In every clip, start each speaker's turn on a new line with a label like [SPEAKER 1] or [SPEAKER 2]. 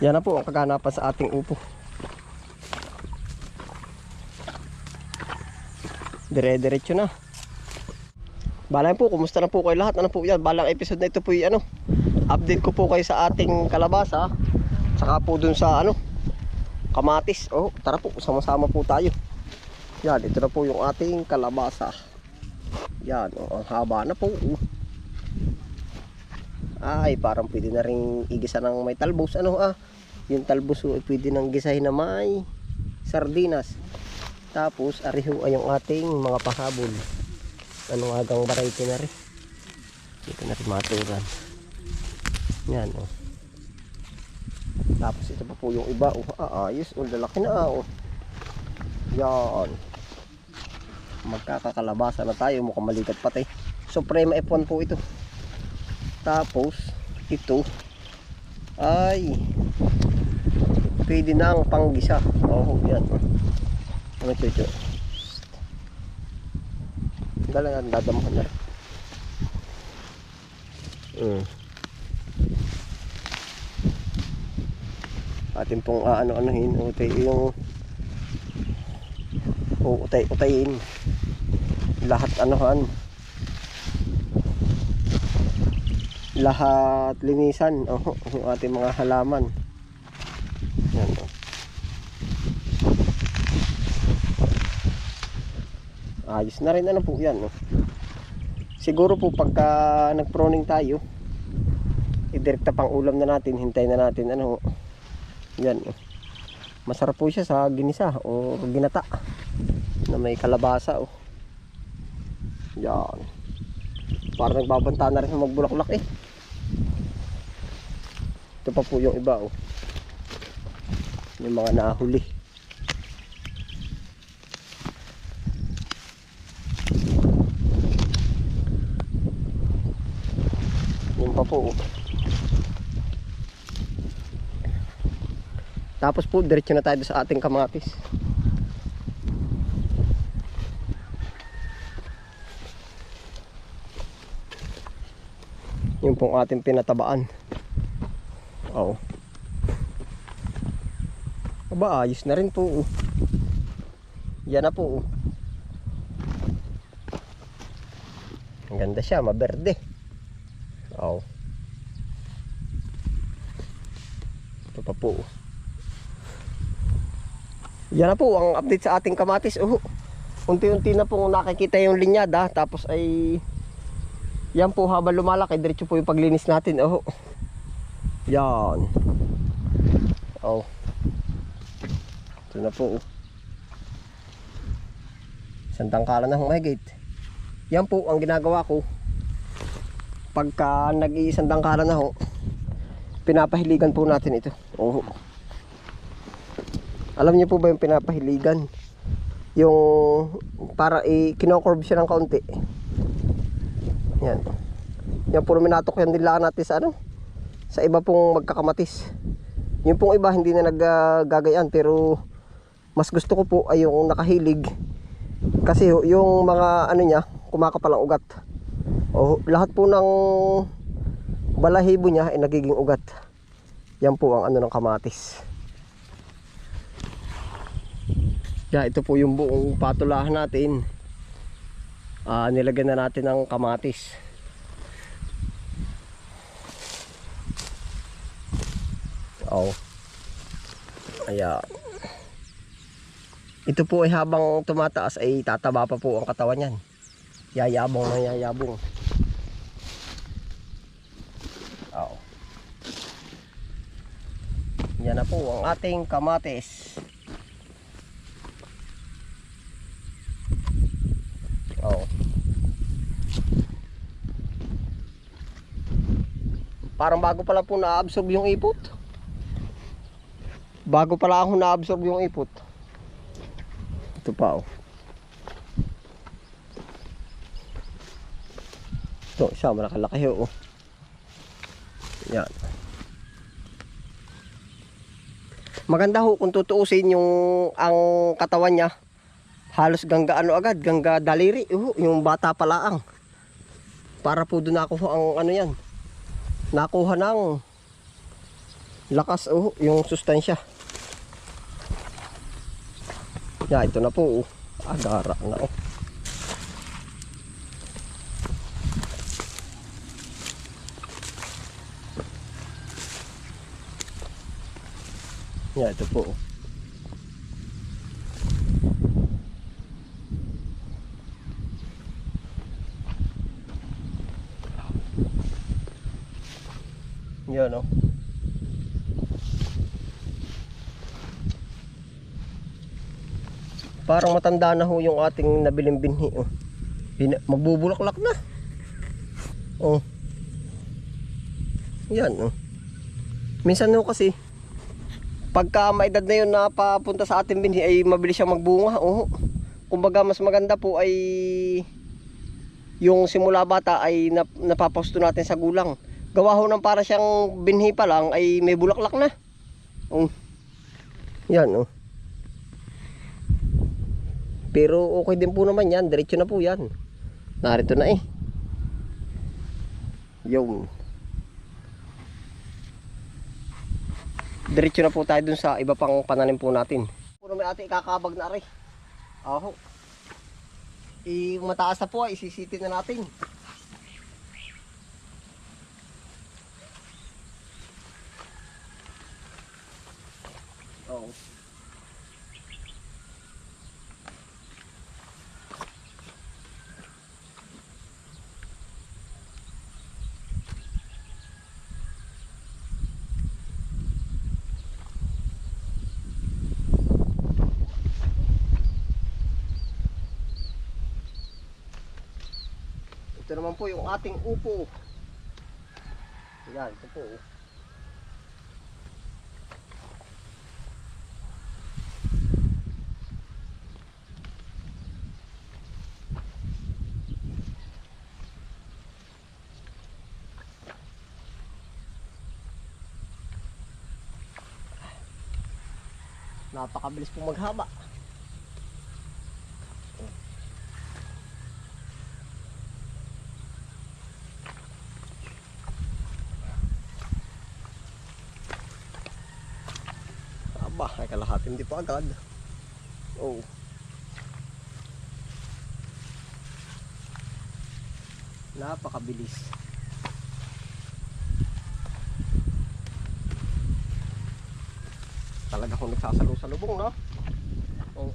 [SPEAKER 1] Yan na po ang kaganapan sa ating upo. Dire-diretso na. Balay po, kumusta na po kayo lahat? Ano po yan? Balang episode na ito po yung ano. Update ko po kayo sa ating kalabasa. Saka po dun sa ano. Kamatis. Oh, tara po, sama-sama po tayo. Yan, ito na po yung ating kalabasa. Yan, oh, ang haba na po. Oh. Ay, parang pwede na rin igisa ng may talbos. Ano ah? Yung talbos oh, pwede nang gisahin na may sardinas. Tapos, ariho ay yung ating mga pahabol. Ano nga gang variety na rin. Dito na rin maturan. Yan oh. Tapos ito pa po yung iba. Oh, ah, ayos. Oh, lalaki na oh. Yan. Magkakakalabasa na tayo. Mukhang malikat pati. Suprema F1 po ito. Tapos, ito ay pwede na ang panggisa. Oh, yan. Ano chucho? Dala na, dadamahan na rin. Mm. Atin pong aano-anuhin, utay yung uutay-utayin. Lahat anuhan. Lahat linisan. Oh, yung ating mga halaman. Yan, oh. ayos na rin ano po yan no? siguro po pagka nagproning tayo idirekta pang ulam na natin hintay na natin ano yan oh. masarap po siya sa ginisa o ginata na may kalabasa oh. yan parang nagbabanta na rin magbulaklak eh ito pa po yung iba oh. yung mga nahuli Yun pa po. oh. Tapos po, diretso na tayo sa ating kamatis. Yung pong ating pinatabaan. Oo. Aba, ayos na rin po. oh. Yan na po. oh. Ang ganda siya, maberde. Oo. Ito pa po. Yan na po ang update sa ating kamatis. Oh. Unti-unti na pong nakikita yung linyada tapos ay yan po habang lumalaki diretso po yung paglinis natin. Oh. Yan. Oh. Ito na po. oh. Isang tangkala na humahigit. Yan po ang ginagawa ko pagka nag-iisang dangkala na ho, pinapahiligan po natin ito. Oo. Alam niyo po ba yung pinapahiligan? Yung para i-kinokurve siya ng kaunti. Yan. Yan puro minatok yan lang natin sa ano? Sa iba pong magkakamatis. Yung pong iba hindi na naggagayan pero mas gusto ko po ay yung nakahilig. Kasi yung mga ano niya, kumakapal ang ugat. O lahat po ng balahibo niya ay nagiging ugat. Yan po ang ano ng kamatis. Ya, ito po yung buong patulahan natin. Ah, nilagyan na natin ng kamatis. Oh. Ayan. Ito po ay habang tumataas ay tataba pa po ang katawan niyan. Yayabong na yayabong. Oo. Yan na po ang ating kamatis. Oo. Parang bago pala po na-absorb yung ipot. Bago pala ako na-absorb yung ipot. Ito pa oh. Ito, siya, malakalaki ho. Oh. Yan. Maganda ho kung tutuusin yung ang katawan niya. Halos gangga ano agad, gangga daliri. Oh, yung bata pala ang. Para po doon nakuha ang ano yan. Nakuha ng Lakas oh, yung sustansya. Ya, ito na po oh. Agara na oh. Ya, ito po oh. Yan oh. Parang matanda na ho yung ating nabiling binhi. Oh. Magbubulaklak na. Oh. Yan oh. Minsan ho kasi pagka maedad na yun na papunta sa ating binhi ay mabilis siyang magbunga. Oh. Kumbaga mas maganda po ay yung simula bata ay nap- napapasto natin sa gulang. Gawa ho ng para siyang binhi pa lang ay may bulaklak na. Oh. Yan oh. Pero okay din po naman yan. Diretso na po yan. Narito na eh. Yung. Diretso na po tayo dun sa iba pang pananim po natin. Puro may ate ikakabag na rin. Aho. I mataas na po ay isisitin na natin. Oo. Ito naman po yung ating upo. Yan, ito po. Napakabilis po maghaba. Aba, ay kalahati hindi pa agad. Oh. Napakabilis. Talaga kung nagsasalo-salubong, no? Oh.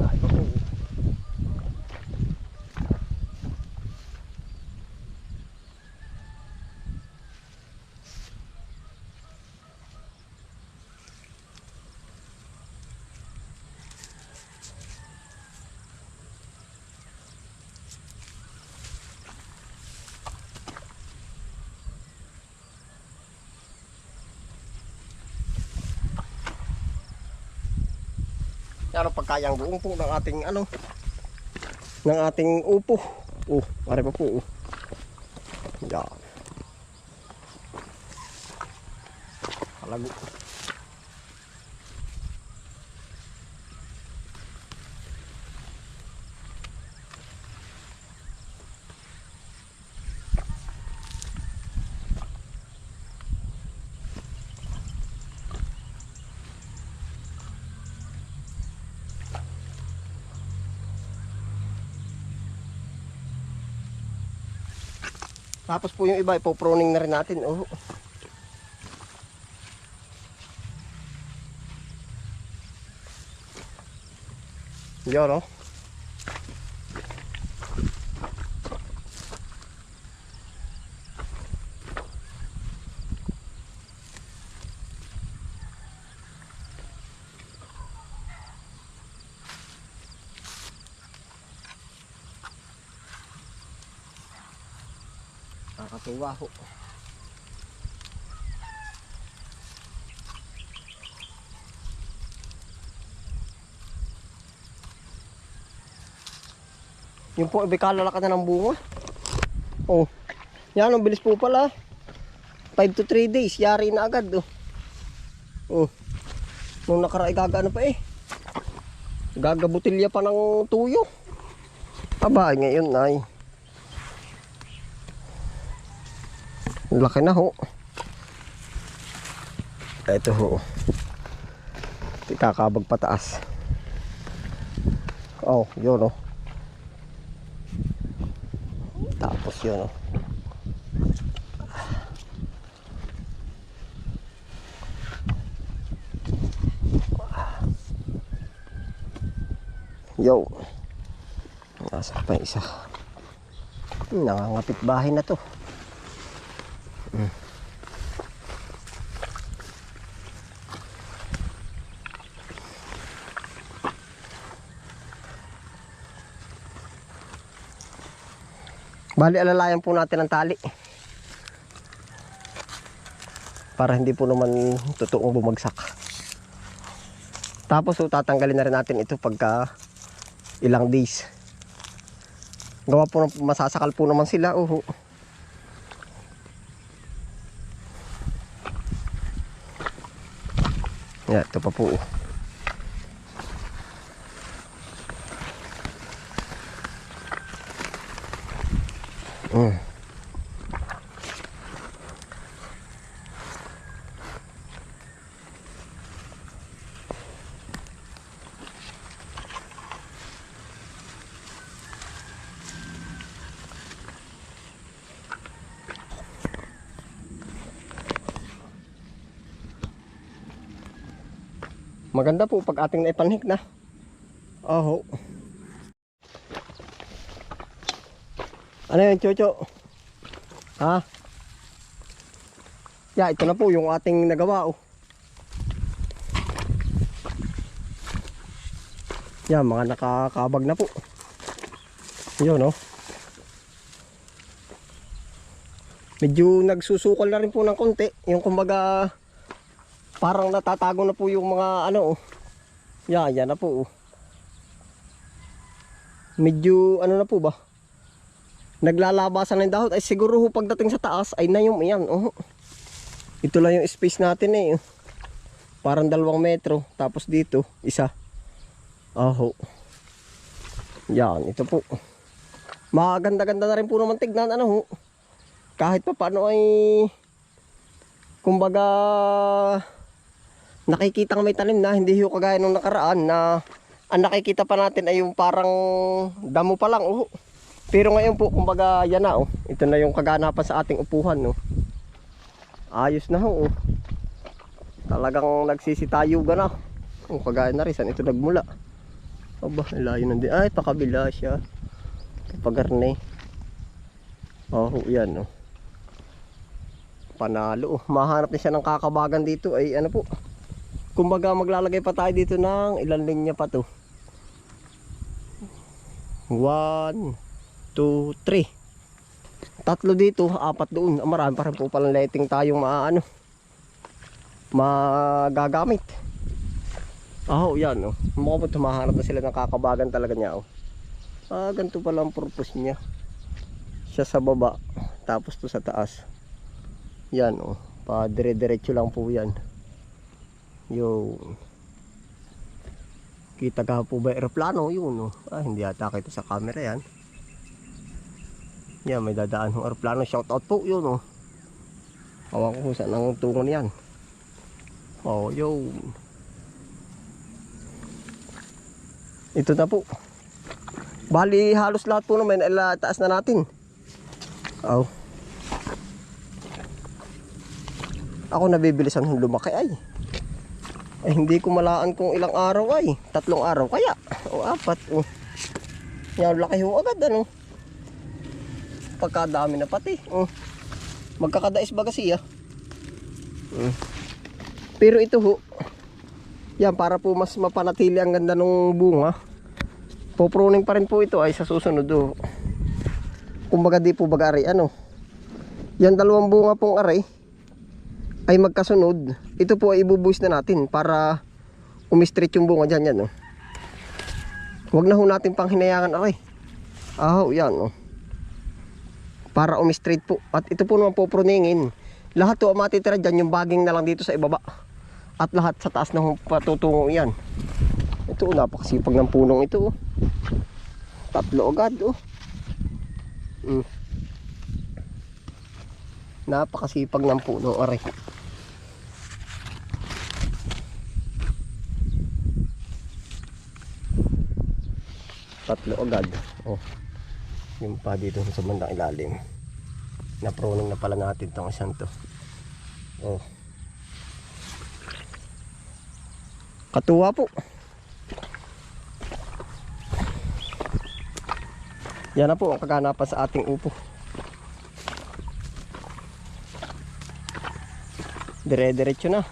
[SPEAKER 1] Ah, iba po. Ang pagkayang buong po ng ating ano ng ating upo. Oh, pare pa po. Oh. Yan. Kalago. Tapos po yung iba, ipoproning na rin natin. Oh. Yan, oh. Nakakatuwa ho. Yung po, ibig kalalaka na ng bunga. Oh. Yan, ang bilis po pala. 5 to 3 days, yari na agad. Oh. Oh. Nung nakaraay gagano pa eh. Gagabutilya pa ng tuyo. Aba, ngayon ay. Laki na ho. Ito ho. Ikakabag pataas. Oh, yun oh. Tapos yun oh. Yo. Nasa pa isa. Nangangapit bahay na to. Hmm. Bali, alalayan po natin ang tali. Para hindi po naman totoong bumagsak. Tapos so, tatanggalin na rin natin ito pagka ilang days. Gawa po masasakal po naman sila. Uho. Yeah, ito pa po. Maganda po pag ating naipanhik na. Oho. Ano yun, Chocho? Ha? Ya, ito na po yung ating nagawa, oh. Yan, mga nakakabag na po. Yun, oh. Medyo nagsusukol na rin po ng konti. Yung kumbaga, parang natatago na po yung mga ano, oh. Yan, na po, oh. Medyo, ano na po ba? naglalabasan ng dahon ay siguro ho pagdating sa taas ay na yung yan oh. ito lang yung space natin eh parang dalawang metro tapos dito isa aho yan ito po maganda ganda na rin po naman tignan ano ho kahit pa paano ay kumbaga nakikita may tanim na hindi ho kagaya nung nakaraan na ang nakikita pa natin ay yung parang damo pa lang oh. Pero ngayon po, kumbaga yan na oh. Ito na yung kaganapan sa ating upuhan no. Ayos na ho oh. Talagang nagsisitayo ka na. Oh, kagaya na rin, saan ito nagmula? Aba, layo nandun. Ay, pakabila siya. Pagarne. Oh, yan oh. Panalo oh. Mahanap na siya ng kakabagan dito ay ano po. Kumbaga maglalagay pa tayo dito ng ilang linya pa to. One, 2, 3 tatlo dito, apat doon. Ah, marami pa rin po palang lighting tayong maano magagamit. Ah oh, yan oh. mukha po tumahanap na sila. Ng kakabagan talaga niya oh. ah ganito pala ang purpose niya. Siya sa baba tapos to sa taas. Yan oh. Pa dire diretso lang po yan yo kita ka po ba aeroplano yun oh. ah hindi ata kita sa camera yan yan, may dadaan ng aeroplano. Shout out po yun, oh. Hawa ko kung saan ang tungo niyan. Oh, yo. Ito na po. Bali, halos lahat po naman, ala, taas na natin. Oh. Ako nabibilisan ng lumaki ay. Eh, hindi ko malaan kung ilang araw ay. Tatlong araw kaya. O apat. Oh. Yan, laki ho agad ano pagkadami na pati. Oh. Magkakadais baga siya. Mm. Pero ito ho, yan para po mas mapanatili ang ganda ng bunga. Popruning pa rin po ito ay sa susunod ho. Kumbaga di po bagari ano. Yan dalawang bunga pong aray ay magkasunod. Ito po ay ibubuis na natin para umistretch yung bunga dyan yan. Oh. Huwag na ho natin pang hinayangan aray. Ah, yan oh para umi-straight po. At ito po naman po pruningin. Lahat to ang matitira dyan, yung baging na lang dito sa ibaba. At lahat sa taas ng patutungo yan. Ito, napakasipag ng punong ito. oh. Tatlo agad, oh. Mm. Napakasipag ng puno, aray. Tatlo agad. Oh. Yung pa dito sa bandang ilalim. Naproning na pala natin tong isang to. Oh. Katuwa po. Yan na po ang kaganapan sa ating upo. Dire-diretso na.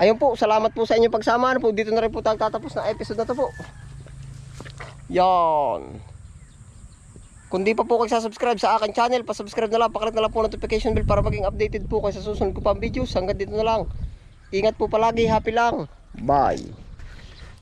[SPEAKER 1] Ayun po, salamat po sa inyong pagsama. Ano po, dito na rin po tayo tatapos ng episode na to po. Yan. Kung di pa po kayo subscribe sa akin channel, pa-subscribe na lang, pakalik na lang po notification bell para maging updated po kayo sa susunod ko pang videos. Hanggang dito na lang. Ingat po palagi, happy lang. Bye.